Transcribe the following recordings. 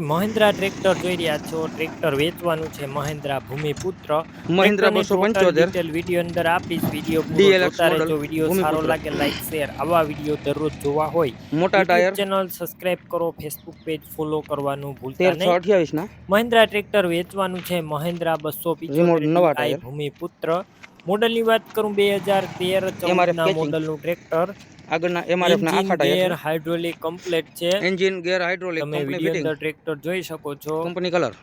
Mahindra tractor જોઈ રહ્યા છો. ટ્રેક્ટર વેચવાનું છે મહિન્દ્રા ભૂમિપુત્ર. મહિન્દ્રા બસો પંચોતેર. વીડિયો અંદર આપીશ. વીડિયો જોતા રહેજો. વીડિયો સારો લાગે લાઈક શેર આવા વીડિયો દરરોજ જોવા હોય. મોટા ટાયર. ચેનલ સબસ્ક્રાઇબ કરો. ફેસબુક પેજ ફોલો કરવાનું ભૂલતા નહીં. અઠ્યાવીસ ના. મહિન્દ્રા ટ્રેક્ટર વેચવાનું છે મહિન્દ્રા બસો ટાયર. ભૂમિપુત્ર. મોડલની વાત કરું બે હજાર તેર ચૌદના catching. મોડલનું ટ્રેક્ટર આગળના એમઆરએફ ના આખા ટાયર હાઇડ્રોલિક કમ્પ્લીટ છે. એન્જિન ગેર હાઇડ્રોલિક તમે કંપની ફિટિંગ ટ્રેક્ટર જોઈ શકો છો. કંપની કલર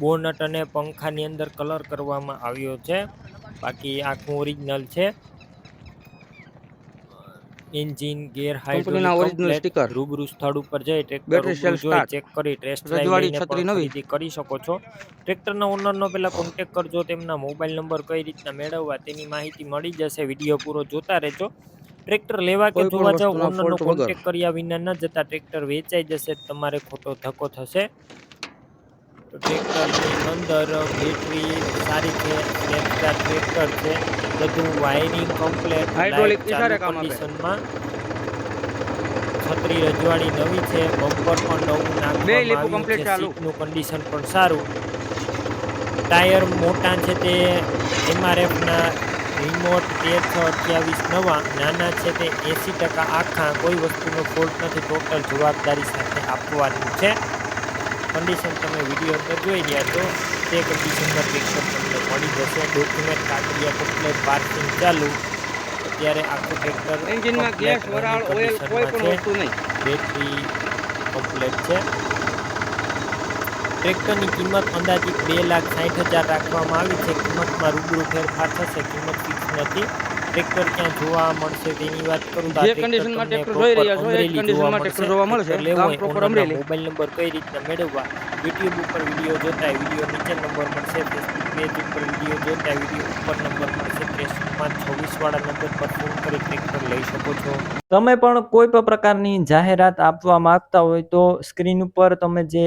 બોનટ અને પંખાની અંદર કલર કરવામાં આવ્યો છે. બાકી આખું ઓરિજિનલ છે. Engine gear hydraulic original sticker રૂબરૂ સ્થળ ઉપર જઈ ટ્રેક્ટર જોઈ ચેક કરી ટેસ્ટ ડ્રાઈવ કરી શકો છો. ટ્રેક્ટરના ઓનરનો પહેલા કોન્ટેક કરજો તેમના મોબાઈલ નંબર કઈ રીતના મેળવવા તેની માહિતી મળી જશે. વીડિયો પૂરો જોતા રહેજો. ટ્રેક્ટર લેવા કે જોવા જાવ ઓનરનો કોન્ટેક કર્યા વિના ન જતા ટ્રેક્ટર વેચાઈ જશે તમારે ખોટો ધક્કો થશે તો ટ્રેક્ટરની અંદર બેટરી સારી છે સ્નેપચાર ટ્રેક્ટર છે બધું વાયરિંગ કમ્પ્લેટ હાઇડ્રોલિક ઇશારે કામ આપે. કન્ડિશનમાં છત્રી રજવાડી નવી છે બમ્પર પણ નવું નાખવામાં આવ્યું છે ચાલુ. સીટનું કન્ડિશન પણ સારું ટાયર મોટા છે તે એમઆરએફના રિમોટ તેર છ અઠ્યાવીસ નવા નાના છે તે એંસી ટકા આખા કોઈ વસ્તુનો ફોલ્ટ નથી ટોટલ જવાબદારી સાથે આપવાનું છે. કન્ડિશન તમે વીડિયો અંદર જોઈ રહ્યા છો તે કન્ડિશનમાં પિક્ચર તમને મળી જશે. ડોક્યુમેન્ટ કાગળિયા કમ્પ્લેટ પાર્કિંગ ચાલુ. અત્યારે આખું ટ્રેક્ટર એન્જિનમાં ગેસ વરાળ ઓઇલ કોઈ પણ વસ્તુ નહીં. બેટરી કમ્પ્લેટ છે. ટ્રેક્ટરની કિંમત અંદાજિત બે લાખ સાઠ હજાર રાખવામાં આવી છે. કિંમતમાં રૂબરૂ ફેરફાર થશે. કિંમત ફિક્સ નથી. ટ્રેક્ટર ક્યાં જોવા મળશે તેની વાત કરું તો આ જે ટ્રેક્ટર condition માં તમને tractor જોઈ રહ્યા છો, એ કન્ડિશનમાં tractor જોવા મળશે. ટ્રેક્ટર લેવું ગામ ના અમરેલી. મોબાઈલ નંબર કઈ રીતના મેળવવા? યુટ્યુબ ઉપર વીડિયો જોતા વીડિયો નીચે નંબર મળશે. ફેસબુક પેજ ઉપર વીડિયો જોતા વીડિયો ઉપર નંબર મળશે. ત્રેસઠ પાંચ છવ્વીસ વાળા નંબર પર ફોન કરી ટ્રેક્ટર લઈ શકો છો. તમે પણ કોઈ પણ પ્રકારની જાહેરાત આપવા માંગતા હોય તો સ્ક્રીન ઉપર તમે જે